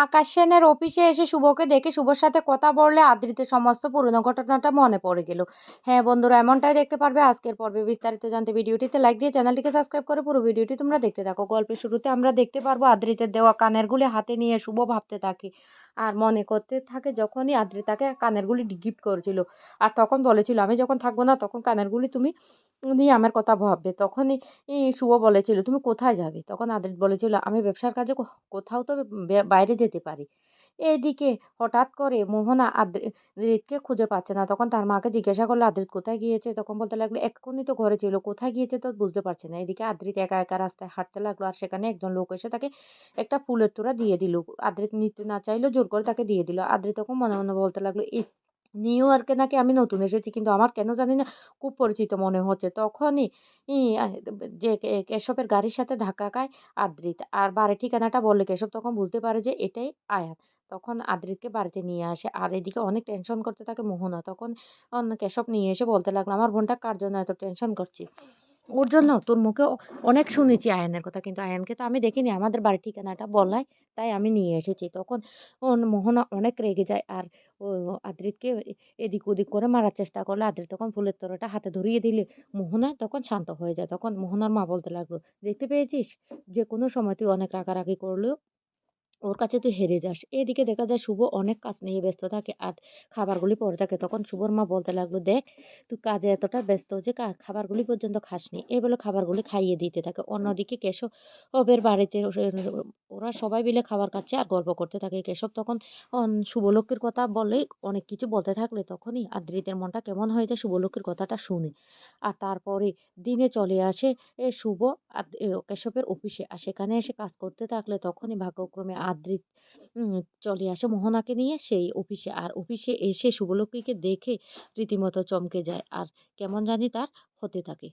আকাশ সেনের অফিসে এসে শুভকে দেখে শুভর সাথে কথা বললে আদ্রিতের সমস্ত পুরনো ঘটনাটা মনে পড়ে গেল। হ্যাঁ বন্ধুরা, এমনটাই দেখতে পারবে আজকের পর্বে বিস্তারিত জানতে। ভিডিওটিতে লাইক দিয়ে চ্যানেলটিকে সাবস্ক্রাইব করে পুরো ভিডিওটি তোমরা দেখতে থাকো। গল্পের শুরুতে আমরা দেখতে পারব আদ্রিতের দেওয়া কানেরগুলি হাতে নিয়ে শুভ ভাবতে থাকে আর মনে করতে থাকে যখনই আদ্রিতাকে কানেরগুলি গিফট করেছিল। আর তখন বলেছিল, আমি যখন থাকব না তখন কানেরগুলি তুমি নিয়ে আমার কথা ভাববে। তখনই শুভ বলেছিল, তুমি কোথায় যাবে? তখন আদ্রিত বলেছিল, আমি ব্যবসার কাজে কোথাও তো বাইরে যেতে পারি। এদিকে হঠাৎ করে মোহনা আদ্রিতকে খুঁজে পাচ্ছে না। তখন তার মাকে জিজ্ঞাসা করল, আদ্রিত কোথায় গিয়েছে? তখন বলতে লাগল, এক্ষুনি তো ঘরে ছিল। কোথায় গিয়েছে তো বুঝতে পারছে না। এদিকে আদ্রিত একা একা রাস্তায় হাঁটতে লাগল আর সেখানে একজন লোক এসে তাকে একটা ফুলের তোড়া দিয়ে দিল। আদ্রিত নিতে না চাইলেও জোর করে তাকে দিয়ে দিল। আদ্রিত তখন মনে মনে বলতে লাগল, এই নিউ ইয়র্কে নাকি আমি নতুন এসেছি, কিন্তু আমার কেন জানি না খুব পরিচিত মনে হচ্ছে। তখনই যে কেশবের গাড়ির সাথে ধাক্কা খায় আদ্রিত। আর বাড়ির ঠিকানাটা বললে কেশব তখন বুঝতে পারে যে এটাই আয়াত। তখন আদ্রিতকে বাড়িতে নিয়ে আসে। আর এদিকে অনেক টেনশন করতে থাকে মোহনা। তখন কেশব নিয়ে এসে বলতে লাগল, আমার বোনটা কার জন্য এত টেনশন করছি ওর জন্য তোর মুখে অনেক শুনেছি আয়ানের কথা। কিন্তু আয়ানকে তো আমি দেখিনি, আমাদের বাড়ির ঠিকানাটা বলায় তাই আমি নিয়ে এসেছি। তখন মোহনা অনেক রেগে যায় আর ও আদ্রিতকে এদিক ওদিক করে মারার চেষ্টা করলে। আদ্রিত তখন ফুলের তোরাটা হাতে ধরিয়ে দিলে, মোহনা তখন শান্ত হয়ে যায়। তখন মোহনার মা বলতে লাগল, দেখতে পেয়েছিস? যে কোনো সময় তুই অনেক রাগারাগি করলেও ওর কাছে তুই হেরে যাস। এদিকে দেখা যায় শুভ অনেক কাজ নিয়ে ব্যস্ত থাকে আর খাবারগুলি পরে থাকে। তখন শুভর মা বলতে লাগল, দেখ, তুই কাজে এতটা ব্যস্ত যে খাবারগুলি পর্যন্ত খাসনি। এই বলে খাবারগুলি খাইয়ে দিতে থাকে। অন্যদিকে কেশবের বাড়িতে ওরা সবাই মিলে খাবার খাচ্ছে আর গল্প করতে থাকে। কেশব তখন শুভলক্ষ্মীর কথা বলে অনেক কিছু বলতে থাকলে তখনই আদ্রিতের মনটা কেমন হয়ে যায় শুভলক্ষ্মীর কথাটা শুনে। আর তারপরে দিনে চলে আসে, এ, শুভ কেশবের অফিসে। আর সেখানে এসে কাজ করতে থাকলে তখনই ভাগ্যক্রমে আদ্রিত চলে আসে মোহনাকে নিয়ে সেই অফিসে। আর অফিসে এসে শুভলক্ষ্মীকে দেখে রীতিমতো চমকে যায়। আর কেমন জানি তার হতে থাকে।